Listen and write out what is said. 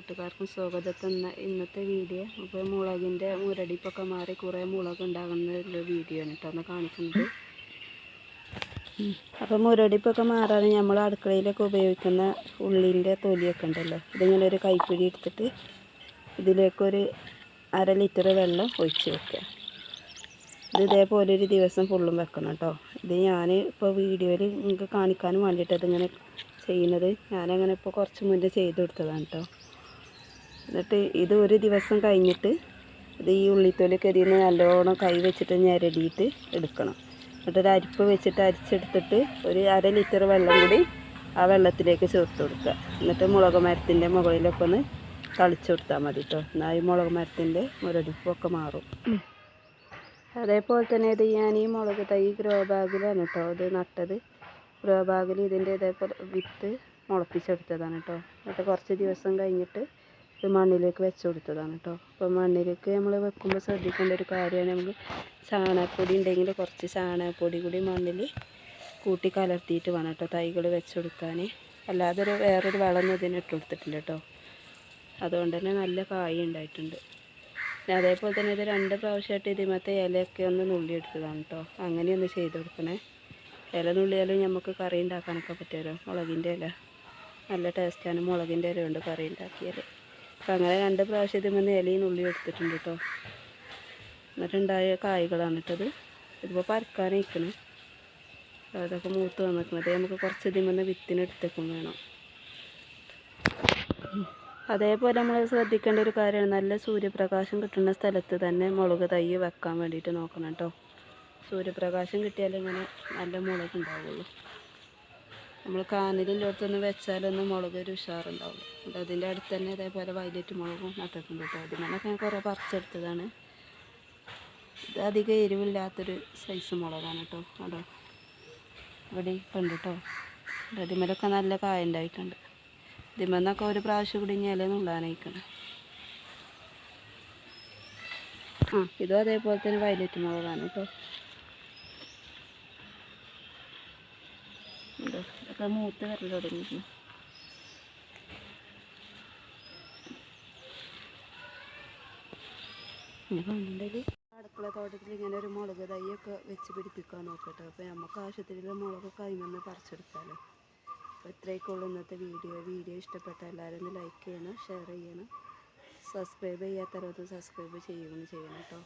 കൂട്ടുകാർക്കും സ്വാഗതം. ഇന്ന ഇന്നത്തെ വീഡിയോ ഇപ്പോൾ മുളകിന്റെ മുരടിപ്പൊക്കെ മാറി കുറേ മുളക് ഉണ്ടാകുന്ന ഒരു വീഡിയോ ആണ് കേട്ടോ. ഒന്ന് കാണിക്കുന്നത്. അപ്പോൾ മുരടിപ്പൊക്കെ മാറാൻ നമ്മൾ അടുക്കളയിലൊക്കെ ഉപയോഗിക്കുന്ന ഉള്ളിന്റെ തൊലിയൊക്കെ ഉണ്ടല്ലോ. ഇതിങ്ങനെ ഒരു കൈപ്പിടി എടുത്തിട്ട് ഇതിലേക്കൊരു അര ലിറ്റർ വെള്ളം ഒഴിച്ച് വെക്കുക. ഇത് ഇതേപോലെ ഒരു ദിവസം ഫുള്ളും വെക്കണം കേട്ടോ. ഇത് ഞാൻ ഇപ്പോൾ വീഡിയോയിൽ നിങ്ങൾക്ക് കാണിക്കാനും വേണ്ടിയിട്ട് ഇതിങ്ങനെ ചെയ്യുന്നത്. ഞാനങ്ങനെ ഇപ്പോൾ കുറച്ച് മുന്നേ ചെയ്ത് കൊടുത്തതാണ് കേട്ടോ. എന്നിട്ട് ഇത് ഒരു ദിവസം കഴിഞ്ഞിട്ട് ഇത് ഈ ഉള്ളിത്തൊലിയൊക്കെ ഇതിൽ നിന്ന് നല്ലോണം കൈ വെച്ചിട്ട് ഞരടിയിട്ട് എടുക്കണം. എന്നിട്ട് ഒരു അരിപ്പ് വെച്ചിട്ട് അരിച്ചെടുത്തിട്ട് ഒരു അര ലിറ്റർ വെള്ളം കൂടി ആ വെള്ളത്തിലേക്ക് ചേർത്ത് കൊടുക്കുക. എന്നിട്ട് മുളക് മരത്തിന്റെ മുകളിലൊക്കെ ഒന്ന് തളിച്ചു കൊടുത്താൽ മതി കേട്ടോ എന്നാൽ ഈ മുളക് മരത്തിന്റെ മുരടിപ്പൊക്കെ മാറും. അതേപോലെ തന്നെ ഇത് ഞാൻ ഈ മുളക് തൈ ഗ്രോ ബാഗിലാണ് കേട്ടോ ഇത് നട്ടത്. ഗ്രോ ബാഗിൽ ഇതിന്റെ ഇതേപോലെ വിത്ത് മുളപ്പിച്ചെടുത്തതാണ് കേട്ടോ എന്നിട്ട് കുറച്ച് ദിവസം കഴിഞ്ഞിട്ട് മണ്ണിലേക്ക് വെച്ച് കൊടുത്തതാണ് കേട്ടോ അപ്പോൾ മണ്ണിലേക്ക് നമ്മൾ വെക്കുമ്പോൾ ശ്രദ്ധിക്കേണ്ട ഒരു കാര്യമാണ് നമുക്ക് ചാണകപ്പൊടി ഉണ്ടെങ്കിൽ കുറച്ച് ചാണകപ്പൊടി കൂടി മണ്ണിൽ കൂട്ടി കലർത്തിയിട്ട് വേണം കേട്ടോ തൈകൾ വെച്ച് കൊടുക്കാൻ അല്ലാതെ ഒരു വേറൊരു വളമൊന്നും ഇതിന് ഇട്ട് കൊടുത്തിട്ടില്ല കേട്ടോ അതുകൊണ്ട് തന്നെ നല്ല കായ ഉണ്ടായിട്ടുണ്ട്. അതേപോലെ തന്നെ ഇത് രണ്ട് പ്രാവശ്യമായിട്ട് ഇതിമത്തെ ഇലയൊക്കെ ഒന്ന് നുള്ളിയെടുത്തതാണ് കേട്ടോ അങ്ങനെ ഒന്ന് ചെയ്ത് കൊടുക്കണേ. ഇല നുള്ളിയാലും നമുക്ക് കറി ഉണ്ടാക്കാനൊക്കെ പറ്റുമല്ലോ? മുളകിന്റെ ഇല. നല്ല ടേസ്റ്റാണ് മുളകിന്റെ ഇല കൊണ്ട് കറി ഉണ്ടാക്കിയാൽ അപ്പം അങ്ങനെ രണ്ട് പ്രാവശ്യം ഇതിമെന്ന് ഇലയും ഉള്ളി എടുത്തിട്ടുണ്ട് കേട്ടോ എന്നിട്ടുണ്ടായ കായ്കളാണ് ഇട്ടത് ഇതിപ്പോൾ പരക്കാനിരിക്കണം അതൊക്കെ മൂത്ത് വന്നിരിക്കുന്നത് നമുക്ക് കുറച്ച് ഇതിമെന്ന് വിത്തിനെടുത്തേക്കും വേണം. അതേപോലെ നമ്മൾ ശ്രദ്ധിക്കേണ്ട ഒരു കാര്യമാണ്. നല്ല സൂര്യപ്രകാശം കിട്ടുന്ന സ്ഥലത്ത് തന്നെ മുളക് തൈ വെക്കാൻ വേണ്ടിയിട്ട് നോക്കണം കേട്ടോ സൂര്യപ്രകാശം കിട്ടിയാൽ ഇങ്ങനെ നല്ല മുളക് ഉണ്ടാവുള്ളൂ. നമ്മൾ കാനലിന്റെ അടുത്തൊന്ന് വെച്ചാലൊന്നും മുളക് ഒരു ഉഷാറുണ്ടാവും എന്നിട്ട് അതിന്റെ അടുത്ത് തന്നെ ഇതേപോലെ വയലറ്റ് മുളകും നട്ടിട്ടുണ്ട് കേട്ടോ. അതിനൊക്കെ ഞാൻ കുറേ പറിച്ചെടുത്തതാണ്. ഇത് അധികം എരിവില്ലാത്തൊരു സൈസ് മുളകാണ് കേട്ടോ. അതോ ഇവിടെ ഉണ്ട് കേട്ടോ. അതിമേലൊക്കെ നല്ല കായ ഉണ്ടായിട്ടുണ്ട് ഇതിമെന്നൊക്കെ ഒരു പ്രാവശ്യം കൂടി ഇല നുള്ളാനയക്കണം. ആ ഇതും അതേപോലെ തന്നെ വയലറ്റ് മുളകാണ് കേട്ടോ. ഇതൊക്കെ മൂത്ത് വരൽ തുടങ്ങിയിരുന്നു അടുക്കള തോട്ടത്തിൽ ഇങ്ങനെ ഒരു മുളക് തൈയൊക്കെ വെച്ച് പിടിപ്പിക്കാൻ നോക്കട്ടെ. അപ്പോൾ നമുക്ക് ആവശ്യത്തിനുള്ള മുളകൊക്കെ അതിൽ പറിച്ചെടുക്കാമല്ലോ അപ്പോൾ ഇത്രയൊക്കെയുള്ളൂ ഇന്നത്തെ വീഡിയോ. വീഡിയോ ഇഷ്ടപ്പെട്ട എല്ലാവരും ഒന്ന് ലൈക്ക് ചെയ്യണം ഷെയർ ചെയ്യണം. സബ്സ്ക്രൈബ് ചെയ്യാത്തവരൊന്ന് സബ്സ്ക്രൈബ് ചെയ്യുകയും ചെയ്യണം കേട്ടോ.